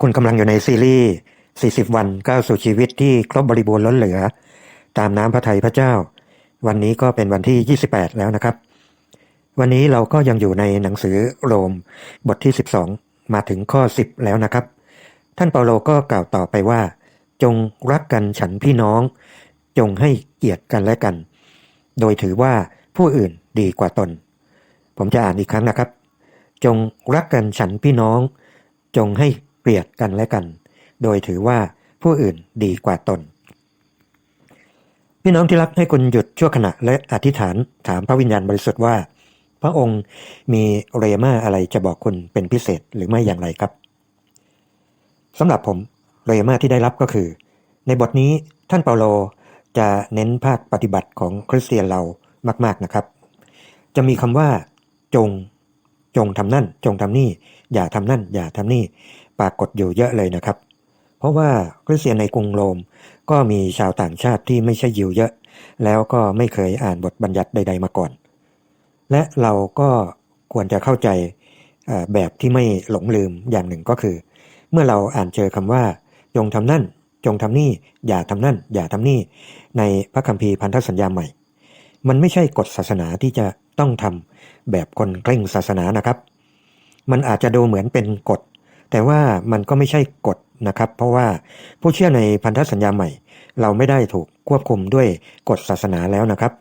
คุณกำลังอยู่ในซีรีส์ 40 วันก้าวสู่ชีวิตที่ครบบริบูรณ์ล้นเหลือ ตามน้ำพระทัยพระเจ้า วันนี้ก็เป็นวันที่ 28 แล้วนะครับ วันนี้เราก็ยังอยู่ในหนังสือโรม บทที่ 12 มาถึงข้อ 10 แล้วนะครับ ท่านเปาโลก็กล่าวต่อไปว่า จงรักกันฉันพี่น้อง จงให้เกียรติกันและกัน โดยถือว่าผู้อื่นดีกว่าตน ผมจะอ่านอีกครั้งนะครับ จงรักกันฉันพี่น้อง จงให้ เกลียดกันและกัน โดยถือว่าผู้อื่นดีกว่าตน พี่น้องที่รักให้คุณหยุดชั่วขณะและอธิษฐานถามพระวิญญาณบริสุทธิ์ว่า พระองค์มีเรมาอะไรจะบอกคุณเป็นพิเศษหรือไม่อย่างไรครับสำหรับผมเรมาที่ได้รับก็คือ ในบทนี้ท่านเปาโลจะเน้นภาคปฏิบัติของคริสเตียนเรามาก ๆนะครับ จะมีคำว่า จง จงทำนั่น จงทำนี่ อย่าทำนั่น อย่าทำนี่ ปรากฏอยู่เยอะเลยนะครับ เพราะว่าคริสเตียนในกรุงโรมก็มีชาวต่างชาติที่ไม่ใช่ยิวเยอะ แล้วก็ไม่เคยอ่านบทบัญญัติใด ๆ มาก่อน และเราก็ควรจะเข้าใจแบบที่ไม่หลงลืมอย่างหนึ่งก็คือ เมื่อเราอ่านเจอคำว่า จงทำนั่น จงทำนี่ อย่าทำนั่น อย่าทำนี่ ในพระคัมภีร์พันธสัญญาใหม่ มันไม่ใช่กฎศาสนาที่จะต้องทำแบบคนเคร่งศาสนานะครับ มันอาจจะดูเหมือนเป็นกฎ แต่ว่ามันก็ไม่ใช่กฎนะครับ เพราะว่าผู้เชื่อในพันธสัญญาใหม่ เราไม่ได้ถูกควบคุมด้วยกฎศาสนาแล้วนะครับ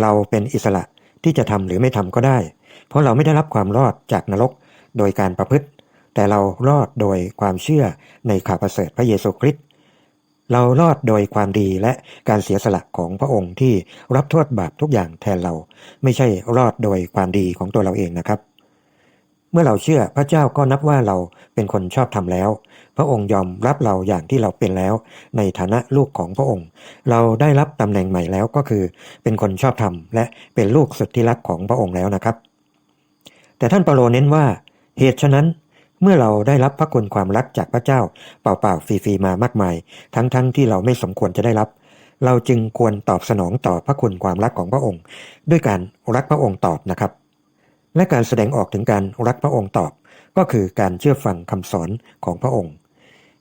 เราเป็นอิสระที่จะทำหรือไม่ทำก็ได้ เพราะเราไม่ได้รับความรอดจากนรกโดยการประพฤติ แต่เรารอดโดยความเชื่อในข่าวประเสริฐพระเยซูคริสต์เรารอดโดยความดีและการเสียสละของพระองค์ที่รับโทษบาปทุกอย่างแทนเรา ไม่ใช่รอดโดยความดีของตัวเราเองนะครับ เมื่อเราเชื่อพระเจ้าก็นับว่าเราเป็นคนชอบธรรมแล้ว พระองค์ยอมรับเราอย่างที่เราเป็นแล้ว ในฐานะลูกของพระองค์ เราได้รับตำแหน่งใหม่แล้วก็คือ เป็นคนชอบธรรมและเป็นลูกสุดที่รักของพระองค์แล้วนะครับ แต่ท่านเปาโลเน้นว่า เหตุฉะนั้นเมื่อเราได้รับพระคุณความรักจากพระเจ้า เปล่าๆฟรีๆมามากมาย ทั้งๆทที่เราไม่สมควรจะได้รับ เราจึงควรตอบสนองต่อพระคุณความรักของพระองค์ ด้วยการรักพระองค์ตอบนะครับ และการแสดงออกถึงการรักพระองค์ตอบ ก็คือการเชื่อฟังคำสอนของพระองค์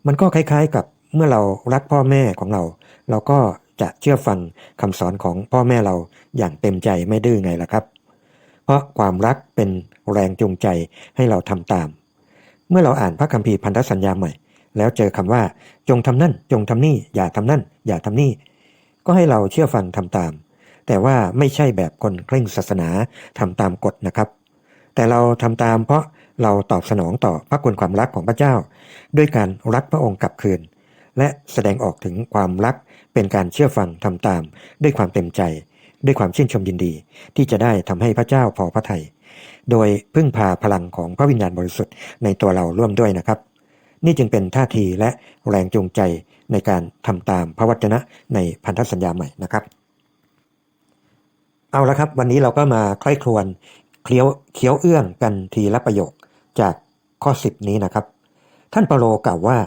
มันก็คล้ายๆกับเมื่อเรารักพ่อแม่ของเรา เราก็จะเชื่อฟังคำสอนของพ่อแม่เราอย่างเต็มใจไม่ดื้อไงล่ะครับ เพราะความรักเป็นแรงจูงใจให้เราทำตาม เมื่อเราอ่านพระคัมภีร์พันธสัญญาใหม่ แล้วเจอคำว่า จงทำนั่น จงทำนี่ อย่าทำนั่น อย่าทำนี่ ก็ให้เราเชื่อฟังทำตาม แต่ว่าไม่ใช่แบบคนเคร่งศาสนาทำตามกฎนะครับ แต่เราทำตามเพราะเราตอบสนองต่อพระคุณความรักของพระเจ้า ด้วยการรักพระองค์กลับคืน และแสดงออกถึงความรักเป็นการเชื่อฟังทำตาม ด้วยความเต็มใจ ด้วยความชื่นชมยินดี ที่จะได้ทำให้พระเจ้าพอพระทยัยโดยพึ่งพาพลังของพระวิญญาณบริสุทธิ์ในตัวเราร่วมด้วยนะครับ นี่จึงเป็นท่าทีและแรงจูงใจในการทำตามพระวจนะในพันธสัญญาใหม่นะครับ เอาละครับ วันนี้เราก็มาใคร่ครวญ เคี้ยวเคี้ยวเอื้องกันทีละประโยคจากข้อ10นี้นะครับ ท่านเปาโลกล่าวว่า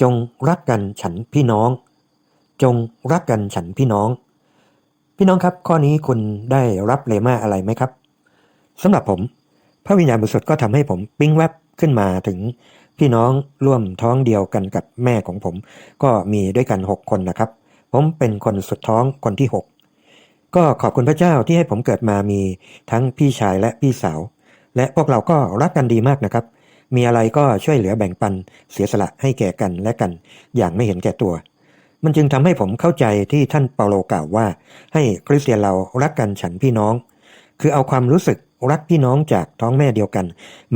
จงรักกันฉันพี่น้อง จงรักกันฉันพี่น้อง พี่น้องครับ ข้อนี้คุณได้รับเลมาอะไรไหมครับสำหรับผม พระวิญญาณบริสุทธิ์ก็ทำให้ผมปิ้งแวบขึ้นมาถึงพี่น้องร่วมท้องเดียวกันกับแม่ของผม ก็มีด้วยกัน 6 คนนะครับ ผมเป็นคนสุดท้องคนที่ 6 ก็ขอบคุณพระเจ้าที่ให้ผมเกิดมามีทั้งพี่ชายและพี่สาว และพวกเราก็รักกันดีมากนะครับ มีอะไรก็ช่วยเหลือแบ่งปันเสียสละให้แก่กันและกัน อย่างไม่เห็นแก่ตัว มันจึงทำให้ผมเข้าใจที่ท่านเปาโลกล่าวว่า ให้คริสเตียนเรารักกันฉันพี่น้อง คือเอาความรู้สึกรักพี่น้องจากท้องแม่เดียวกัน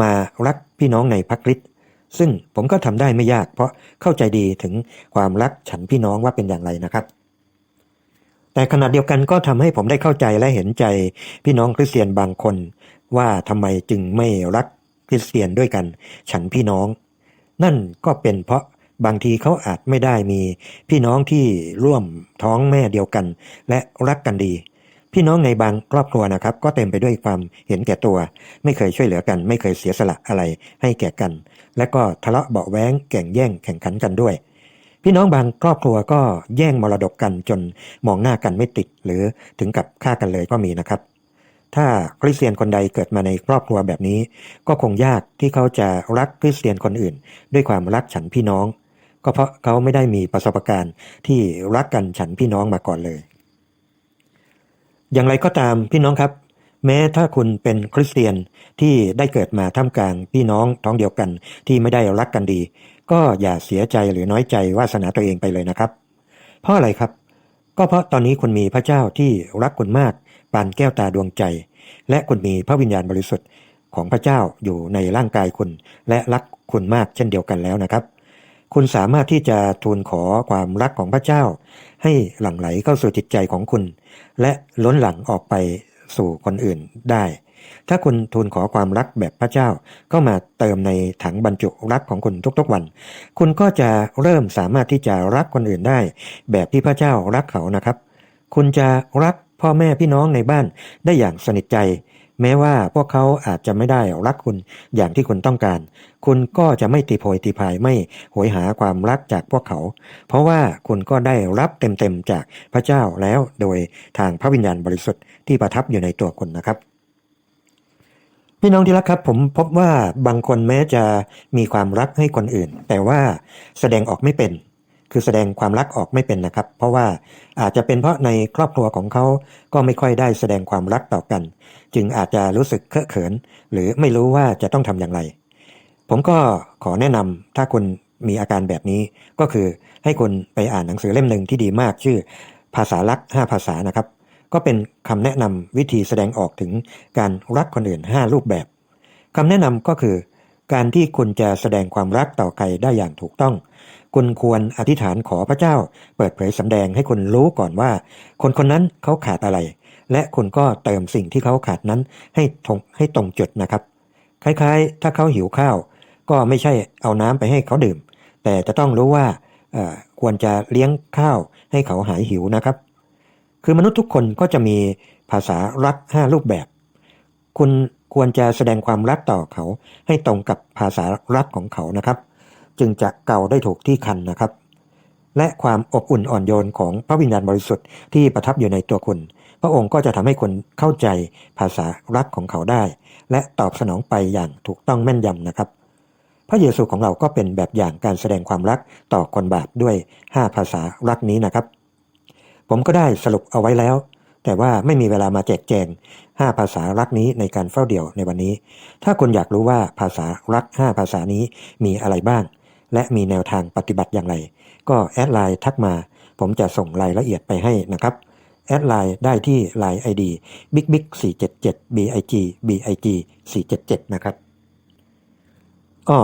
มารักพี่น้องในพระคริสต์ซึ่งผมก็ทำได้ไม่ยาก เพราะเข้าใจดีถึงความรักฉันพี่น้องว่าเป็นอย่างไรนะครับ แต่ขณะเดียวกันก็ทำให้ผมได้เข้าใจและเห็นใจพี่น้องคริสเตียนบางคน ว่าทำไมจึงไม่รักคริสเตียนด้วยกัน ฉันพี่น้อง นั่นก็เป็นเพราะบางทีเขาอาจไม่ได้มี พี่น้องที่ร่วมท้องแม่เดียวกัน และรักกันดี พี่น้องในบางครอบครัวนะครับ ก็เต็มไปด้วยความเห็นแก่ตัว ไม่เคยช่วยเหลือกัน ไม่เคยเสียสละอะไรให้แก่กัน และก็ทะเลาะเบาะแว้งแก่งแย่งแข่งขันกันด้วย พี่น้องบางครอบครัวก็แย่งมรดกกันจนมองหน้ากันไม่ติด หรือถึงกับฆ่ากันเลยก็มีนะครับ ถ้าคริสเตียนคนใดเกิดมาในครอบครัวแบบนี้ ก็คงยากที่เขาจะรักคริสเตียนคนอื่น ด้วยความรักฉันพี่น้อง ก็เพราะเขาไม่ได้มีประสบการณ์ที่รักกันฉันพี่น้องมาก่อนเลย อย่างไรก็ตามพี่น้องครับแม้ถ้าคุณเป็นคริสเตียนที่ได้เกิดมาท่ามกลางพี่น้องท้องเดียวกันที่ไม่ได้รักกันดี ก็อย่าเสียใจหรือน้อยใจวาสนาตัวเองไปเลยนะครับ เพราะอะไรครับ ก็เพราะตอนนี้คุณมีพระเจ้าที่รักคุณมากปานแก้วตาดวงใจ และคุณมีพระวิญญาณบริสุทธิ์ของพระเจ้าอยู่ในร่างกายคุณ และรักคุณมากเช่นเดียวกันแล้วนะครับ คุณสามารถที่จะทูลขอความรักของพระเจ้า ให้หลั่งไหลเข้าสู่จิตใจของคุณ และล้นหลั่งออกไปสู่คนอื่นได้ ถ้าคุณทูลขอความรักแบบพระเจ้าก็มาเติมในถังบรรจุรักของคุณทุกๆวัน คุณก็จะเริ่มสามารถที่จะรักคนอื่นได้ แบบที่พระเจ้ารักเขานะครับ คุณจะรักพ่อแม่พี่น้องในบ้านได้อย่างสนิทใจ แม้ว่าพวกเขาอาจจะไม่ได้รักคุณอย่างที่คุณต้องการ คุณก็จะไม่ตีโพยตีพายไม่โหยหาความรักจากพวกเขา เพราะว่าคุณก็ได้รับเต็มๆจากพระเจ้าแล้วโดยทางพระวิญญาณบริสุทธิ์ที่ประทับอยู่ในตัวคุณนะครับ พี่น้องที่รักครับ ผมพบว่าบางคนแม้จะมีความรักให้คนอื่น แต่ว่าแสดงออกไม่เป็น คือแสดงความรักออกไม่เป็นนะครับ เพราะว่าอาจจะเป็นเพราะในครอบครัวของเขาก็ไม่ค่อยได้แสดงความรักต่อกัน จึงอาจจะรู้สึกเคอะเขิน หรือไม่รู้ว่าจะต้องทำอย่างไร ผมก็ขอแนะนำถ้าคุณมีอาการแบบนี้ ก็คือให้คุณไปอ่านหนังสือเล่มหนึ่งที่ดีมากชื่อภาษารักห้าภาษานะครับ ก็เป็นคำแนะนำวิธีแสดงออกถึงการรักคนอื่น 5 รูปแบบคำแนะนำก็คือ การที่คุณจะแสดงความรักต่อใครได้อย่างถูกต้อง คุณควรอธิษฐานขอพระเจ้า เปิดเผยสำแดงให้คุณรู้ก่อนว่า คนคนนั้นเขาขาดอะไร และคุณก็เติมสิ่งที่เขาขาดนั้นให้ตรงให้ตรงจุดนะครับ คล้ายๆ ถ้าเขาหิวข้าว ก็ไม่ใช่เอาน้ำไปให้เขาดื่ม แต่จะต้องรู้ว่าควรจะเลี้ยงข้าวให้เขาหายหิวนะครับ คือมนุษย์ทุกคนก็จะมีภาษารัก 5 รูปแบบ คุณควรจะแสดงความรักต่อเขา ให้ตรงกับภาษารักของเขานะครับ จึงจะเก่าได้ถูกที่คันนะครับ และความอบอุ่นอ่อนโยนของพระวิญญาณบริสุทธิ์ที่ประทับอยู่ในตัวคุณ พระองค์ก็จะทำให้คุณเข้าใจภาษารักของเขาได้ และตอบสนองไปอย่างถูกต้องแม่นยำนะครับ พระเยซูของเราก็เป็นแบบอย่างการแสดงความรักต่อคนบาปด้วย 5 ภาษารักนี้นะครับ ผมก็ได้สรุปเอาไว้แล้ว แต่ว่าไม่มีเวลามาแจกแจง 5 ภาษารักนี้ในการเฝ้าเดี่ยวในวันนี้ ถ้าคุณอยากรู้ว่าภาษารัก 5 ภาษานี้มีอะไรบ้าง และมีแนวทางปฏิบัติอย่างไร ก็แอดไลน์ทักมา ผมจะส่งรายละเอียดไปให้นะครับแอดไลน์ได้ที่ Line ID big big 477 big big 477 นะครับก็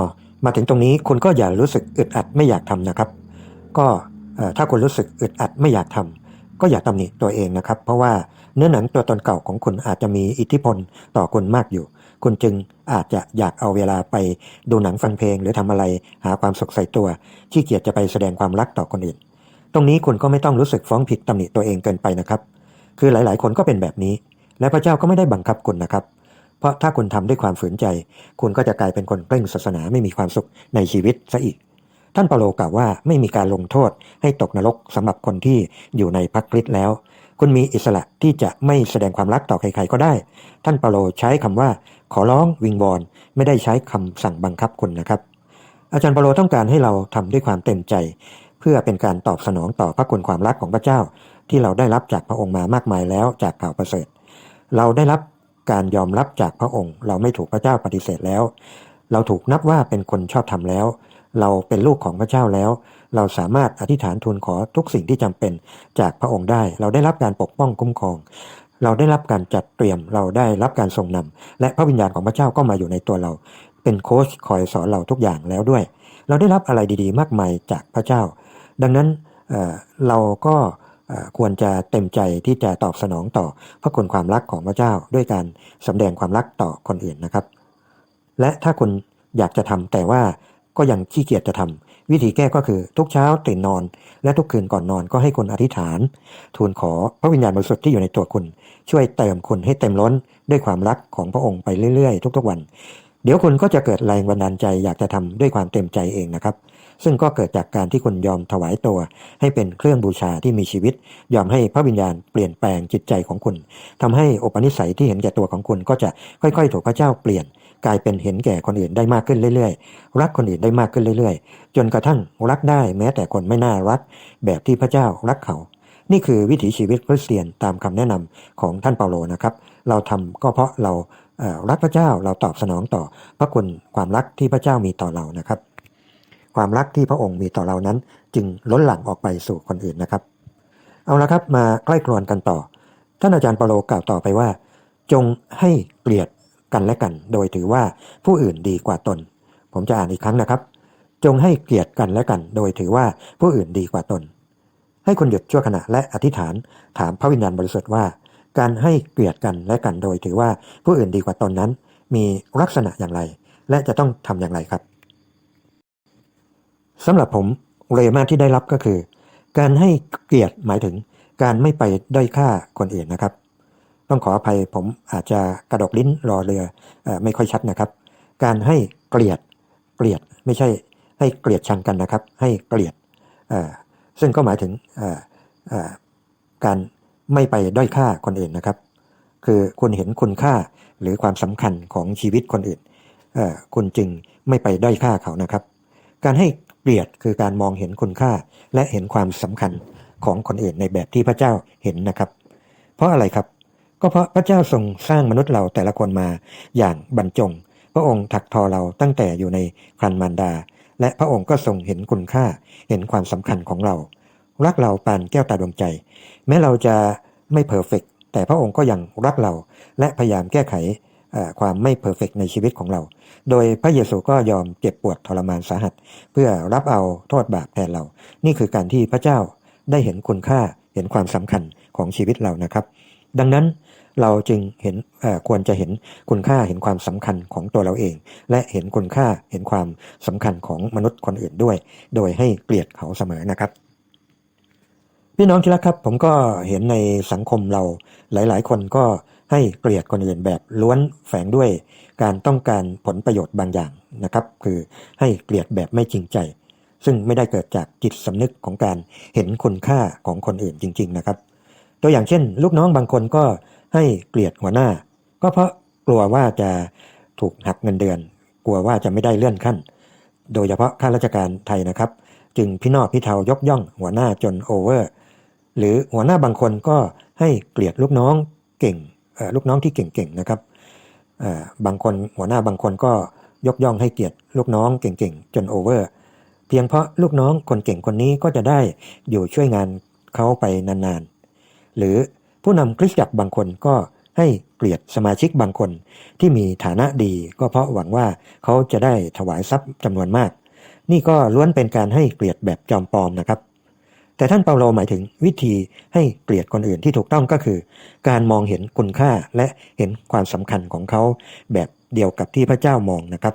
มาถึงตรงนี้คุณก็อย่ารู้สึกอึดอัดไม่อยากทำนะครับ ก็ถ้าคุณรู้สึกอึดอัดไม่อยากทำ ก็อย่าตำหนิตัวเองนะครับ เพราะว่าเนื้อหนังตัวตนเก่าของคุณอาจจะมีอิทธิพลต่อคุณมากอยู่ คุณจึงอาจจะอยากเอาเวลาไปดูหนังฟังเพลง หรือทำอะไรหาความสุขใส่ตัวขี้เกียจจะไปแสดงความรักต่อคนอื่น ตรงนี้คุณก็ไม่ต้องรู้สึกฟ้องผิดตำหนิตัวเองเกินไปนะครับ คือหลาย ๆ คนก็เป็นแบบนี้ และพระเจ้าก็ไม่ได้บังคับคุณนะครับ เพราะถ้าคุณทำด้วยความฝืนใจ คุณก็จะกลายเป็นคนเคร่งศาสนาไม่มีความสุขในชีวิตซะอีก ท่านเปาโลกล่าวว่าไม่มีการลงโทษให้ตกนรกสำหรับคนที่อยู่ในพระคริสต์แล้ว คุณมีอิสระที่จะไม่แสดงความรักต่อใครๆก็ได้ ท่านเปาโลใช้คำว่า ขอร้องวิงวอนไม่ได้ใช้คำสั่งบังคับคุณนะครับ อาจารย์เปาโลต้องการให้เราทำด้วยความเต็มใจ เพื่อเป็นการตอบสนองต่อพระคุณความรักของพระเจ้า ที่เราได้รับจากพระองค์มามากมายแล้วจากข่าวประเสริฐ เราได้รับการยอมรับจากพระองค์ เราไม่ถูกพระเจ้าปฏิเสธแล้ว เราถูกนับว่าเป็นคนชอบธรรมแล้ว เราเป็นลูกของพระเจ้าแล้ว เราสามารถอธิษฐานทูลขอทุกสิ่งที่จำเป็นจากพระองค์ได้ เราได้รับการปกป้องคุ้มครอง เราได้รับการจัดเตรียม เราได้รับการทรงนำและพระวิญญาณของพระเจ้าก็มาอยู่ในตัวเรา เป็นโค้ชคอยสอนเราทุกอย่างแล้วด้วย เราได้รับอะไรดีๆ มากมายจากพระเจ้า ดังนั้นเเราก็ควรจะเต็มใจที่จะตอบสนองต่อพระคุณความรักของพระเจ้า ด้วยการสำแดงความรักต่อคนอื่นนะครับ และถ้าคุณอยากจะทำแต่ว่า ก็ยังขี้เกียจจะทำวิธีแก้ก็คือทุกเช้าตื่นนอน และทุกคืนก่อนนอนก็ให้คุณอธิษฐาน ทูลขอพระวิญญาณบริสุทธิ์ที่อยู่ในตัวคุณ ช่วยเติมคุณให้เต็มล้นด้วยความรักของพระองค์ไปเรื่อยๆ ทุกๆวัน เดี๋ยวคุณก็จะเกิดแรงบันดาลใจอยากจะทำด้วยความเต็มใจเองนะครับ ซึ่งก็เกิดจากการที่คุณยอมถวายตัว ให้เป็นเครื่องบูชาที่มีชีวิต ยอมให้พระวิญญาณเปลี่ยนแปลงจิตใจของคุณทำให้อุปนิสัยที่เห็นแก่ตัวของคุณก็จะค่อยๆ ถูกพระเจ้าเปลี่ยน กลายเป็นเห็นแก่คนอื่นได้มากขึ้นเรื่อยๆ รักคนอื่นได้มากขึ้นเรื่อยๆ จนกระทั่งรักได้แม้แต่คนไม่น่ารัก แบบที่พระเจ้ารักเขา นี่คือวิถีชีวิตคริสเตียนตามคำแนะนำของท่านเปาโลนะครับ เราทำก็เพราะเรารักพระเจ้าเราตอบสนองต่อพระคุณความรักที่พระเจ้ามีต่อเรานะครับ ความรักที่พระองค์มีต่อเรานั้น จึงล้นหลั่งออกไปสู่คนอื่นนะครับ เอาละครับมาใกล้ครวนกันต่อ ท่านอาจารย์เปาโลกล่าวต่อไปว่า จงให้เกลียด กันและกัน โดยถือว่าผู้อื่นดีกว่าตน ผมจะอ่านอีกครั้งนะครับ จงให้เกลียดกันและกัน โดยถือว่าผู้อื่นดีกว่าตน ให้คุณหยุดชั่วขณะและอธิษฐาน ถามพระวิญญาณบริสุทธิ์ว่า การให้เกลียดกันและกัน โดยถือว่าผู้อื่นดีกว่าตนนั้น มีลักษณะอย่างไร และจะต้องทำอย่างไรครับสำหรับผมเรมาที่ได้รับก็คือ การให้เกลียดหมายถึงการไม่ไปด้อยค่าคนอื่นนะครับ ต้องขออภัยผมอาจจะกระดกลิ้นรอเรืออไม่ค่อยชัดนะครับ การให้เกลียดเกลียดไม่ใช่ให้เกลียดชังกันนะครับ ให้เกลียดซึ่งก็หมายถึงการไม่ไปด้อยค่าคนอื่นนะครับ คือคุณเห็นคุณค่าหรือความสำคัญของชีวิตคนอื่นคุณจึงไม่ไปด้อยค่าเขานะครับ การให้เกลียดคือการมองเห็นคุณค่าและเห็นความสำคัญของคนอื่นในแบบที่พระเจ้าเห็นนะครับ เพราะอะไรครับ ก็เพราะพระเจ้าทรงสร้างมนุษย์เราแต่ละคนมาอย่างบรรจง พระองค์ถักทอเราตั้งแต่อยู่ในครันมารดา และพระองค์ก็ทรงเห็นคุณค่าเห็นความสำคัญของเรา รักเราปานแก้วตาดวงใจ แม้เราจะไม่เพอร์เฟกแต่พระองค์ก็ยังรักเราและพยายามแก้ไขความไม่เพอร์เฟกในชีวิตของเรา โดยพระเยซูก็ยอมเจ็บปวดทรมานสาหัส เพื่อรับเอาโทษบาปแทนเรา นี่คือการที่พระเจ้าได้เห็นคุณค่าเห็นความสำคัญของชีวิตเรานะครับ ดังนั้น เราจึงเห็นควรจะเห็นคุณค่าเห็นความสำคัญของตัวเราเอง และเห็นคุณค่าเห็นความสำคัญของมนุษย์คนอื่นด้วย โดยให้เกลียดเขาเสมอนะครับพี่น้องที่รักครับ ผมก็เห็นในสังคมเราหลาย ๆ คนก็ให้เกลียดคนอื่นแบบล้วนแฝงด้วย การต้องการผลประโยชน์บางอย่างนะครับ คือให้เกลียดแบบไม่จริงใจ ซึ่งไม่ได้เกิดจากจิตสำนึกของการเห็นคุณค่าของคนอื่นจริง ๆ นะครับ ตัวอย่างเช่น ลูกน้องบางคนก็ ให้เกลียดหัวหน้า ก็เพราะกลัวว่าจะถูกหักเงินเดือน กลัวว่าจะไม่ได้เลื่อนขั้น โดยเฉพาะข้าราชการไทยนะครับ จึงพี่นอพี่เทายกย่องหัวหน้าจนโอเวอร์ หรือหัวหน้าบางคนก็ให้เกลียดลูกน้องเก่งเออลูกน้องที่เก่งๆนะครับเออบางคนหัวหน้าบางคนก็ยกย่องให้เกียรติลูกน้องเก่งๆ จนโอเวอร์ เพียงเพราะลูกน้องคนเก่งคนนี้ก็จะได้อยู่ช่วยงานเขาไปนานๆ หรือ ผู้นำคริสตจักรบางคนก็ให้เกลียดสมาชิกบางคนที่มีฐานะดีก็เพราะหวังว่าเขาจะได้ถวายทรัพย์จำนวนมาก นี่ก็ล้วนเป็นการให้เกลียดแบบจอมปลอมนะครับ แต่ท่านเปาโลหมายถึงวิธีให้เกลียดคนอื่นที่ถูกต้องก็คือ การมองเห็นคุณค่าและเห็นความสำคัญของเขาแบบเดียวกับที่พระเจ้ามองนะครับ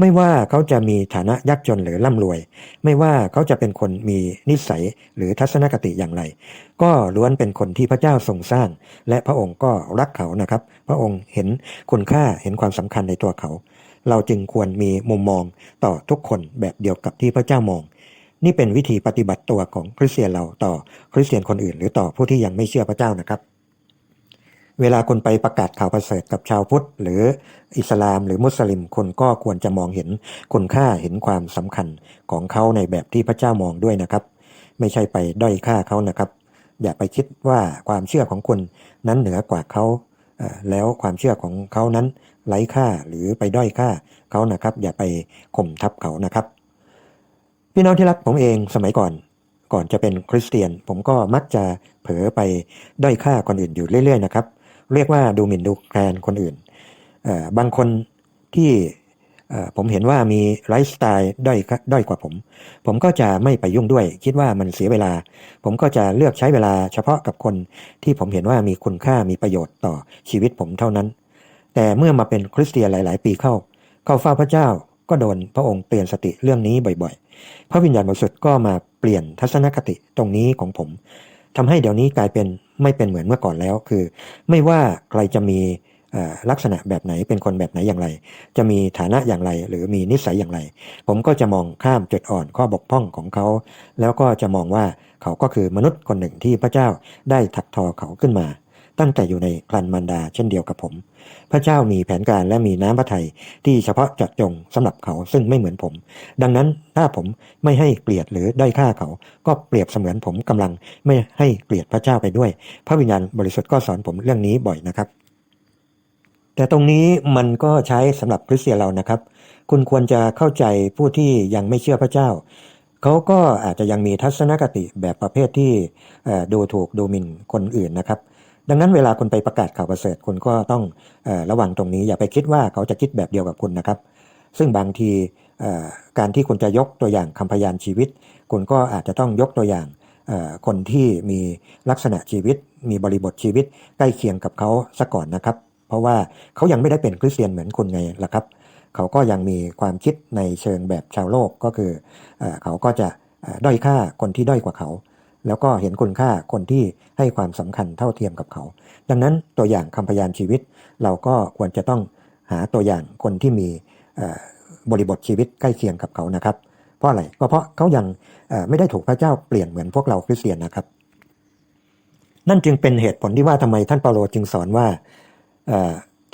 ไม่ว่าเขาจะมีฐานะยากจนหรือร่ำรวย ไม่ว่าเขาจะเป็นคนมีนิสัยหรือทัศนคติอย่างไร ก็ล้วนเป็นคนที่พระเจ้าทรงสร้าง และพระองค์ก็รักเขานะครับ พระองค์เห็นคุณค่าเห็นความสำคัญในตัวเขา เราจึงควรมีมุมมองต่อทุกคนแบบเดียวกับที่พระเจ้ามอง นี่เป็นวิธีปฏิบัติตัวของคริสเตียนเราต่อคริสเตียนคนอื่น หรือต่อผู้ที่ยังไม่เชื่อพระเจ้านะครับ เวลาคุณไปประกาศข่าวประเสริฐกับชาวพุทธ หรืออิสลามหรือมุสลิมคุณก็ควรจะมองเห็นคุณค่าเห็นความสำคัญของเขาในแบบที่พระเจ้ามองด้วยนะครับ ไม่ใช่ไปด้อยค่าเขานะครับ อย่าไปคิดว่าความเชื่อของคุณนั้นเหนือกว่าเขาแล้วความเชื่อของเขานั้นไร้ค่าหรือไปด้อยค่าเขานะครับ อย่าไปข่มทับเขานะครับ พี่น้องที่รักผมเองสมัยก่อนก่อนจะเป็นคริสเตียน ผมก็มักจะเผลอไปด้อยค่าคนอื่นอยู่เรื่อยๆนะครับ เรียกว่าดูหมิ่นดูแคลนคนอื่น บางคนที่ผมเห็นว่ามีไลฟ์สไตล์ด้อยด้อยกว่าผม ผมก็จะไม่ไปยุ่งด้วย คิดว่ามันเสียเวลา ผมก็จะเลือกใช้เวลาเฉพาะกับคนที่ผมเห็นว่ามีคุณค่ามีประโยชน์ต่อชีวิตผมเท่านั้น แต่เมื่อมาเป็นคริสเตียนหลาย ๆ ปีเข้า เข้าเฝ้าพระเจ้าก็โดนพระองค์เตือนสติเรื่องนี้บ่อย ๆ พระวิญญาณบริสุทธิ์ก็มาเปลี่ยนทัศนคติตรงนี้ของผม ทำให้เดี๋ยวนี้กลายเป็นไม่เป็นเหมือนเมื่อก่อนแล้ว คือ ไม่ว่าใครจะมีลักษณะแบบไหนเป็นคนแบบไหนอย่างไร จะมีฐานะอย่างไร หรือมีนิสัยอย่างไร ผมก็จะมองข้ามจุดอ่อนข้อบกพร่องของเขา แล้วก็จะมองว่าเขาก็คือมนุษย์คนหนึ่งที่พระเจ้าได้ถักทอเขาขึ้นมา ตั้งแต่อยู่ในครันมารดาเช่นเดียวกับผม พระเจ้ามีแผนการและมีน้ำพระทัยที่เฉพาะเจาะจงสำหรับเขาซึ่งไม่เหมือนผม ดังนั้นถ้าผมไม่ให้เกลียดหรือได้อยค่าเขา ก็เปรียบเสมือนผมกำลังไม่ให้เกลียดพระเจ้าไปด้วย พระวิญญาณบริสุทธิ์ก็สอนผมเรื่องนี้บ่อยนะครับ แต่ตรงนี้มันก็ใช้สำหรับคริสเตียนเรานะครับ คุณควรจะเข้าใจผู้ที่ยังไม่เชื่อพระเจ้าเขาก็อาจจะยังมีทัศนคติแบบประเภทที่ดูถูกดูหมิ่นคนอื่นนะครับ ดังนั้นเวลาคุณไปประกาศข่าวประเสริฐคุณก็ต้องอระวังตรงนี้ อย่าไปคิดว่าเขาจะคิดแบบเดียวกับคุณนะครับ ซึ่งบางทีการที่คุณจะยกตัวอย่างคำพยานชีวิต คุณก็อาจจะต้องยกตัวอย่างคนที่มีลักษณะชีวิต มีบริบทชีวิต ใกล้เคียงกับเขาซะก่อนนะครับ เพราะว่าเขายังไม่ได้เป็นคริสเตียนเหมือนคุณไงล่ะครับ เขาก็ยังมีความคิดในเชิงแบบชาวโลกก็คือเอเขาก็จะด้อยค่าคนที่ด้อยกว่าเขา แล้วก็เห็นคุณค่าคนที่ให้ความสำคัญเท่าเทียมกับเขา ดังนั้นตัวอย่างคำพยานชีวิต เราก็ควรจะต้องหาตัวอย่างคนที่มีบริบทชีวิตใกล้เคียงกับเขานะครับ เพราะอะไรก็เพราะเขายังไม่ได้ถูกพระเจ้าเปลี่ยนเหมือนพวกเราคริสเตียนนะครับ นั่นจึงเป็นเหตุผลที่ว่าทำไมท่านเปาโลจึงสอนว่า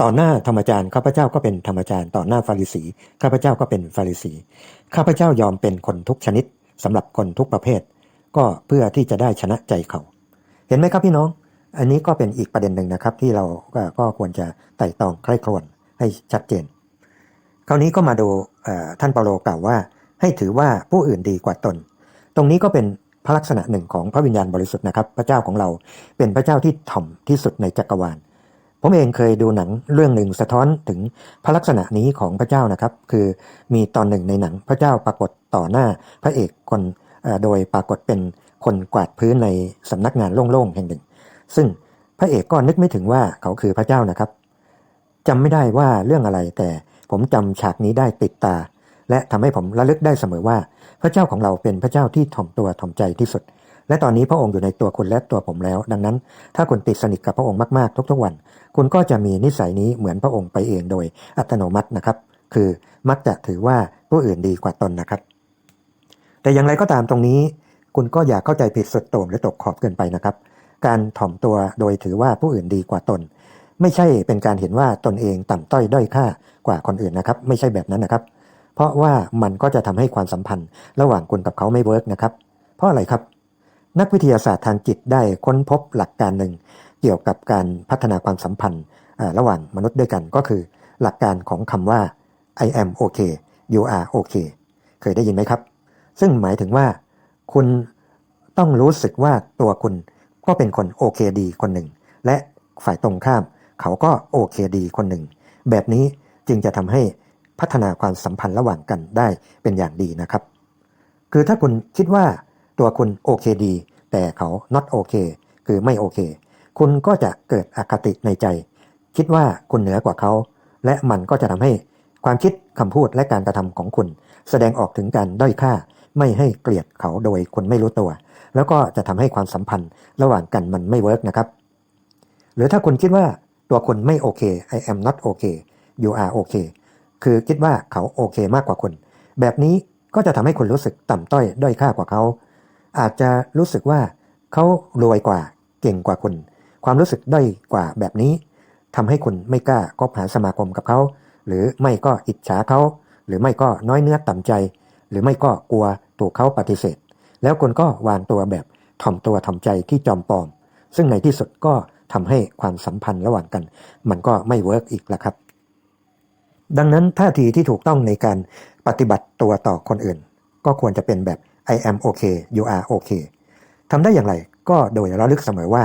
ต่อหน้าธรรมจารย์ข้าพเจ้าก็เป็นธรรมจารย์ต่อหน้าฟาริสีข้าพเจ้าก็เป็นฟาริสีข้าพเจ้ายอมเป็นคนทุกชนิดสำหรับคนทุกประเภท ก็เพื่อที่จะได้ชนะใจเขา เห็นไหมครับพี่น้อง อันนี้ก็เป็นอีกประเด็นหนึ่งนะครับ ที่เราก็กควรจะไต่ตองใคร่ครวญให้ชัดเจน คราวนี้ก็มาดูท่านเปาโลกล่าวว่า ให้ถือว่าผู้อื่นดีกว่าตน ตรงนี้ก็เป็นพระลักษณะหนึ่งของพระวิญญาณบริสุทธิ์นะครับ พระเจ้าของเราเป็นพระเจ้าที่ถ่อมที่สุดในจักรวาลผมเองเคยดูหนังเรื่องหนึ่งสะท้อนถึงพระลักษณะนี้ของพระเจ้านะครับ คือมีตอนหนึ่งในหนังพระเจ้าปรากฏต่อหน้าพระเอกคน โดยปรากฏเป็นคนกวาดพื้นในสำนักงานโล่งๆแห่งหนึ่ง ซึ่งพระเอกก็นึกไม่ถึงว่าเขาคือพระเจ้านะครับจำไม่ได้ว่าเรื่องอะไรแต่ผมจำฉากนี้ได้ติดตา และทำให้ผมระลึกได้เสมอว่า พระเจ้าของเราเป็นพระเจ้าที่ถ่อมตัวถ่อมใจที่สุด และตอนนี้พระองค์อยู่ในตัวคุณและตัวผมแล้ว ดังนั้น ถ้าคุณติดสนิทกับพระองค์มากๆทุกๆวัน คุณก็จะมีนิสัยนี้เหมือนพระองค์ไปเองโดยอัตโนมัตินะครับ คือมักจะถือว่าผู้อื่นดีกว่าตนนะครับ แต่อย่างไรก็ตามตรงนี้ คุณก็อย่าเข้าใจผิดสุดโต่งหรือตกขอบเกินไปนะครับ การถ่อมตัวโดยถือว่าผู้อื่นดีกว่าตน ไม่ใช่เป็นการเห็นว่าตนเองต่ำต้อยด้อยค่ากว่าคนอื่นนะครับ ไม่ใช่แบบนั้นนะครับ เพราะว่ามันก็จะทำให้ความสัมพันธ์ ระหว่างคุณกับเขาไม่เวิร์กนะครับ เพราะอะไรครับ นักวิทยาศาสตร์ทางจิตได้ค้นพบหลักการหนึ่ง เกี่ยวกับการพัฒนาความสัมพันธ์ระหว่างมนุษย์ด้วยกันก็คือ หลักการของคำว่า I am okay you are okay เคยได้ยินไหมครับ ซึ่งหมายถึงว่า คุณต้องรู้สึกว่าตัวคุณก็เป็นคนโอเคดีคนหนึ่ง และฝ่ายตรงข้าม เขาก็โอเคดีคนหนึ่ง แบบนี้จึงจะทำให้พัฒนาความสัมพันธ์ระหว่างกันได้เป็นอย่างดีนะครับ คือถ้าคุณคิดว่าตัวคุณโอเคดี แต่เขา not โอเคคือไม่โอเค คุณก็จะเกิดอคติในใจ คิดว่าคุณเหนือกว่าเขา และมันก็จะทำให้ความคิดคำพูดและการกระทำของคุณ แสดงออกถึงการด้อยค่า ไม่ให้เกลียดเขาโดยคุณไม่รู้ตัว แล้วก็จะทำให้ความสัมพันธ์ระหว่างกันมันไม่เวิร์กนะครับ หรือถ้าคุณคิดว่าตัวคุณไม่โอเค I am not okay you are okay คือคิดว่าเขาโอเคมากกว่าคุณ แบบนี้ก็จะทำให้คุณรู้สึกต่ำต้อยด้อยค่ากว่าเขา อาจจะรู้สึกว่าเขารวยกว่าเก่งกว่าคุณ ความรู้สึกด้อยกว่าแบบนี้ทำให้คุณไม่กล้าคบหาสมาคมกับเขา หรือไม่ก็อิจฉาเขา หรือไม่ก็น้อยเนื้อต่ำใจ หรือไม่ก็กลัวถูกเขาปฏิเสธ แล้วคุณก็วางตัวแบบถ่อมตัวถ่อมใจที่จอมปลอม ซึ่งในที่สุดก็ทำให้ความสัมพันธ์ระหว่างกัน มันก็ไม่เวิร์กอีกแล้วครับ ดังนั้นท่าทีที่ถูกต้องในการปฏิบัติตัวต่อคนอื่น ก็ควรจะเป็นแบบ I am okay you are okay ทำได้อย่างไรก็โดยระลึกเสมอว่า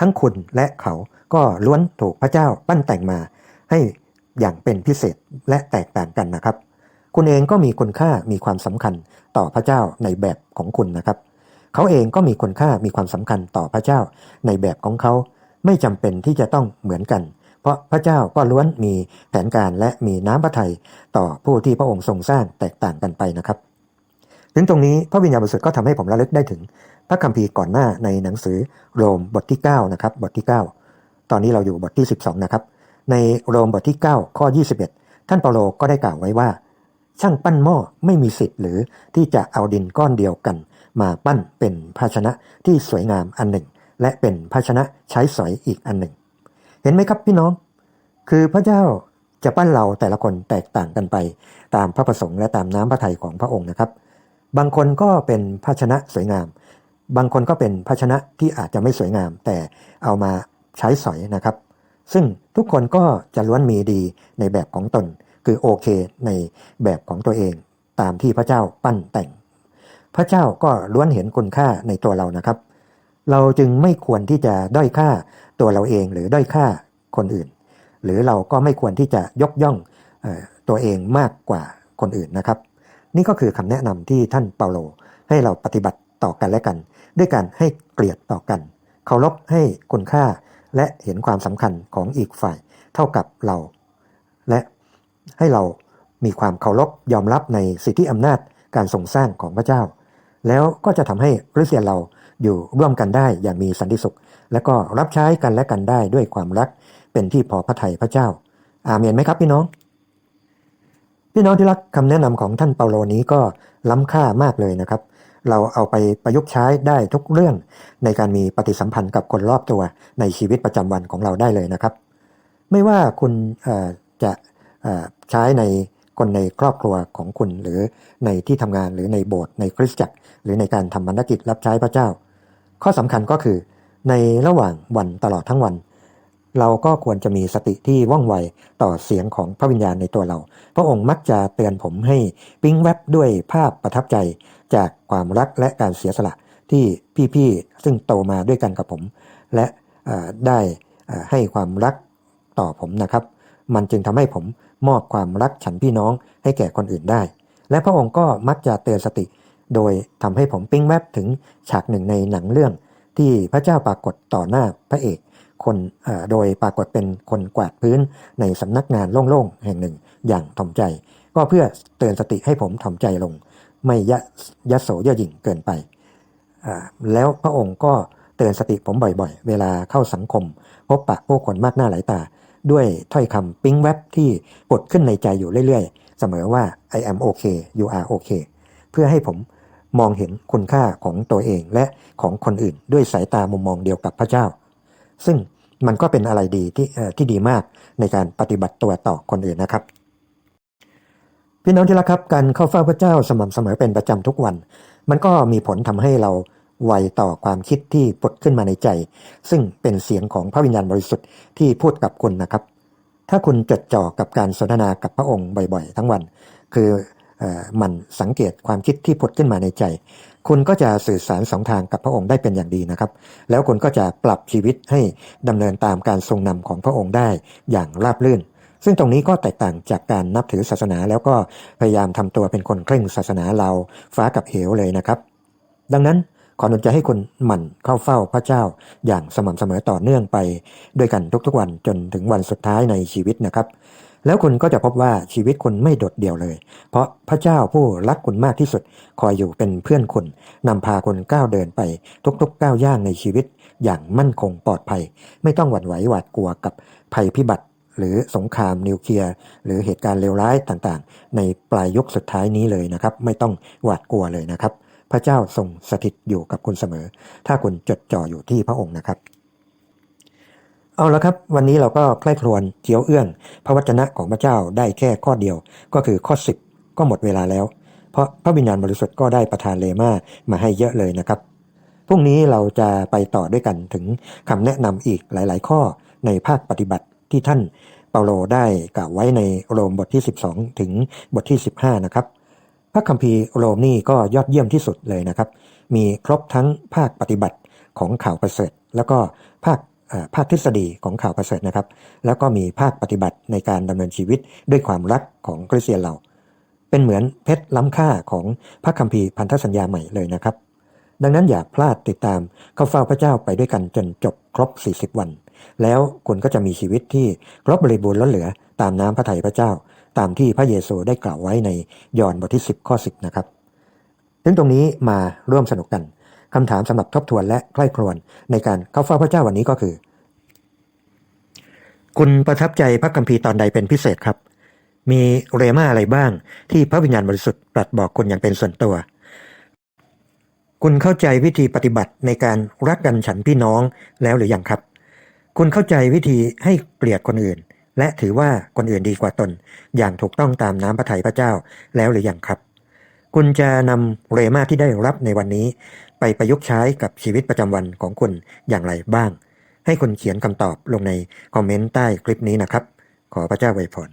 ทั้งคุณและเขาก็ล้วนถูกพระเจ้าปั้นแต่งมา ให้อย่างเป็นพิเศษและแตกต่างกันนะครับ คุณเองก็มีคุณค่ามีความสำคัญต่อพระเจ้าในแบบของคุณนะครับ เขาเองก็มีคุณค่ามีความสำคัญต่อพระเจ้าในแบบของเขา ไม่จำเป็นที่จะต้องเหมือนกัน เพราะพระเจ้าก็ล้วนมีแผนการและมีน้ำพระทัยต่อผู้ที่พระองค์ทรงสร้างแตกต่างกันไปนะครับ ถึงตรงนี้พระวิญญาณบริสุทธิ์ก็ทำให้ผมระลึกได้ถึง พระคัมภีร์ก่อนหน้าในหนังสือโรมบทที่9นะครับบทที่ 9 ตอนนี้เราอยู่บทที่ 12นะครับในโรมบทที่ 9 ข้อ 21 ท่านเปาโลก็ได้กล่าวไว้ว่า ช่างปั้นหม้อไม่มีสิทธิ์หรือที่จะเอาดินก้อนเดียวกัน มาปั้นเป็นภาชนะที่สวยงามอันหนึ่ง และเป็นภาชนะใช้สอยอีกอันหนึ่ง เห็นไหมครับพี่น้อง คือพระเจ้าจะปั้นเราแต่ละคนแตกต่างกันไป ตามพระประสงค์และตามน้ำพระทัยของพระองค์นะครับ บางคนก็เป็นภาชนะสวยงาม บางคนก็เป็นภาชนะที่อาจจะไม่สวยงาม แต่เอามาใช้สอยนะครับ ซึ่งทุกคนก็จะล้วนมีดีในแบบของตน คือโอเคในแบบของตัวเองตามที่พระเจ้าปั้นแต่ง พระเจ้าก็ล้วนเห็นคุณค่าในตัวเรานะครับ เราจึงไม่ควรที่จะด้อยค่าตัวเราเองหรือด้อยค่าคนอื่น หรือเราก็ไม่ควรที่จะยกย่องตัวเองมากกว่าคนอื่นนะครับ นี่ก็คือคำแนะนำที่ท่านเปาโล ให้เราปฏิบัติต่อกันและกัน ด้วยการให้เกลียดต่อกันเคารพให้คุณค่าและเห็นความสำคัญของอีกฝ่าย เท่ากับเรา และ ให้เรามีความเคารพยอมรับในสิทธิอำนาจการทรงสร้างของพระเจ้า แล้วก็จะทำให้คริสเตียนเราอยู่ร่วมกันได้อย่างมีสันติสุข และก็รับใช้กันและกันได้ด้วยความรักเป็นที่พอพระทัยพระเจ้า อาเมนไหมครับพี่น้อง พี่น้องที่รักคำแนะนำของท่านเปาโลนี้ก็ล้ำค่ามากเลยนะครับ เราเอาไปประยุกต์ใช้ได้ทุกเรื่องในการมีปฏิสัมพันธ์กับคนรอบตัวในชีวิตประจำวันของเราได้เลยนะครับ ไม่ว่าคุณจะ ใช้ในคนในครอบครัวของคุณหรือในที่ทำงานหรือในโบสถ์ในคริสตจักร หรือในการทำภารกิจรับใช้พระเจ้า ข้อสำคัญก็คือในระหว่างวันตลอดทั้งวัน เราก็ควรจะมีสติที่ว่องไวต่อเสียงของพระวิญญาณในตัวเรา พระองค์มักจะเตือนผมให้ปิ๊งแวบด้วยภาพประทับใจจากความรักและการเสียสละที่พี่ๆซึ่งโตมาด้วยกันกับผม และได้ให้ความรักต่อผมนะครับ มันจึงทำให้ผม มอบความรักฉันพี่น้องให้แก่คนอื่นได้ และพระองค์ก็มักจะเตือนสติ โดยทำให้ผมปิ๊งแวบถึงฉากหนึ่งในหนังเรื่อง ที่พระเจ้าปรากฏต่อหน้าพระเอก คนโดยปรากฏเป็นคนกวาดพื้นในสำนักงานโล่งๆแห่งหนึ่งอย่างถ่อมใจ ก็เพื่อเตือนสติให้ผมถ่อมใจลง ไม่ยะยะโสยะหยิ่งเกินไป แล้วพระองค์ก็เตือนสติผมบ่อยๆ เวลาเข้าสังคม พบปะผู้คนมากหน้าหลายตา ด้วยถ้อยคำปิ๊งแวบที่ปดขึ้นในใจอยู่เรื่อยๆ เสมอว่า I am okay you are okay เพื่อให้ผมมองเห็นคุณค่าของตัวเองและของคนอื่นด้วยสายตามุมมองเดียวกับพระเจ้า ซึ่งมันก็เป็นอะไรดีที่ที่ดีมากในการปฏิบัติตัวต่อคนอื่นนะครับ พี่น้องที่รักครับการเข้าเฝ้าพระเจ้าสม่ำเสมอเป็นประจำทุกวัน มันก็มีผลทำให้เรา ไวต่อความคิดที่ปดขึ้นมาในใจ ซึ่งเป็นเสียงของพระวิญญาณบริสุทธิ์ที่พูดกับคุณนะครับ ถ้าคุณจดจ่อกับการสนทนากับพระองค์บ่อยๆ ทั้งวัน คืออมันสังเกตความคิดที่ผุดขึ้นมาในใจ คุณก็จะสื่อสารสองทางกับพระองค์ได้เป็นอย่างดีนะครับ แล้วคุณก็จะปรับชีวิตให้ดำเนินตามการทรงนำของพระองค์ได้อย่างราบรื่น ซึ่งตรงนี้ก็แตกต่างจากการนับถือศาสนา แล้วก็พยายามทำตัวเป็นคนเคร่งศาสนาเราฟ้ากับเหวเลยนะครับ ดังนั้น ขอหนุนใจให้คุณหมั่นเข้าเฝ้าพระเจ้าอย่างสม่ำเสมอต่อเนื่องไป ด้วยกันทุกๆวันจนถึงวันสุดท้ายในชีวิตนะครับ แล้วคุณก็จะพบว่าชีวิตคุณไม่โดดเดี่ยวเลย เพราะพระเจ้าผู้รักคุณมากที่สุด คอยอยู่เป็นเพื่อนคุณนำพาคุณก้าวเดินไป ทุกๆก้าวย่างในชีวิต อย่างมั่นคงปลอดภัย ไม่ต้องหวั่นไหวหวาดกลัวกับภัยพิบัติหรือสงครามนิวเคลียร์หรือเหตุการณ์เลวร้ายต่างๆ ในปลายยุคสุดท้ายนี้เลยนะครับ ไม่ต้องหวาดกลัวเลยนะครับ ระเจ้าทรงสถิตอยู่กับคุณเสมอ ถ้าคุณจดจ่ออยู่ที่พระองค์นะครับ เอาละครับ วันนี้เราก็ใคร่ครวญเจียวเอื้อง พระวจนะของพระเจ้าได้แค่ข้อเดียว ก็คือข้อ 10 ก็หมดเวลาแล้ว เพราะพระวิญญาณบริสุทธิ์ก็ได้ประทานเลมามาให้เยอะเลยนะครับพรุ่งนี้เราจะไปต่อด้วยกันถึงคำแนะนำอีกหลาย ๆ ข้อในภาคปฏิบัติที่ท่านเปาโลได้กล่าวไว้ในโรมบทที่ 12 ถึงบทที่ 15 นะครับ พระคัมภีร์โรมนี่ก็ยอดเยี่ยมที่สุดเลยนะครับ มีครบทั้งภาคปฏิบัติของข่าวประเสริฐ แล้วก็ภาคภาคทฤษฎีของข่าวประเสริฐนะครับ แล้วก็มีภาคปฏิบัติในการดำเนินชีวิตด้วยความรักของคริสเตียนเรา เป็นเหมือนเพชรล้ำค่าของพระคัมภีร์พันธสัญญาใหม่เลยนะครับ ดังนั้นอย่าพลาดติดตามเข้าเฝ้าพระเจ้าไปด้วยกันจนจบครบ 40 วัน แล้วคุณก็จะมีชีวิตที่ครบบริบูรณ์ล้นเหลือตามน้ำพระทัยพระเจ้า ตามที่พระเยซูได้กล่าวไว้ในยอห์นบทที่ 10 ข้อ 10 นะครับถึงตรงนี้มาร่วมสนุกกันคำถามสำหรับทบทวนและใกล้ครวนในการเข้าเฝ้าพระเจ้าวันนี้ก็คือ คุณประทับใจพระคัมภีร์ตอนใดเป็นพิเศษครับ มีเรมาอะไรบ้าง ที่พระวิญญาณบริสุทธิ์ตรัสบอกคุณอย่างเป็นส่วนตัว คุณเข้าใจวิธีปฏิบัติในการรักกันฉันพี่น้องแล้วหรือยังครับ คุณเข้าใจวิธีให้เกลียดคนอื่น และถือว่าคนอื่นดีกว่าตน อย่างถูกต้องตามน้ำพระทัยพระเจ้าแล้วหรือยังครับ คุณจะนำเรมาที่ได้รับในวันนี้ ไปประยุกต์ใช้กับชีวิตประจำวันของคุณอย่างไรบ้าง ให้คุณเขียนคำตอบลงในคอมเมนต์ใต้คลิปนี้นะครับ ขอพระเจ้าไวยพร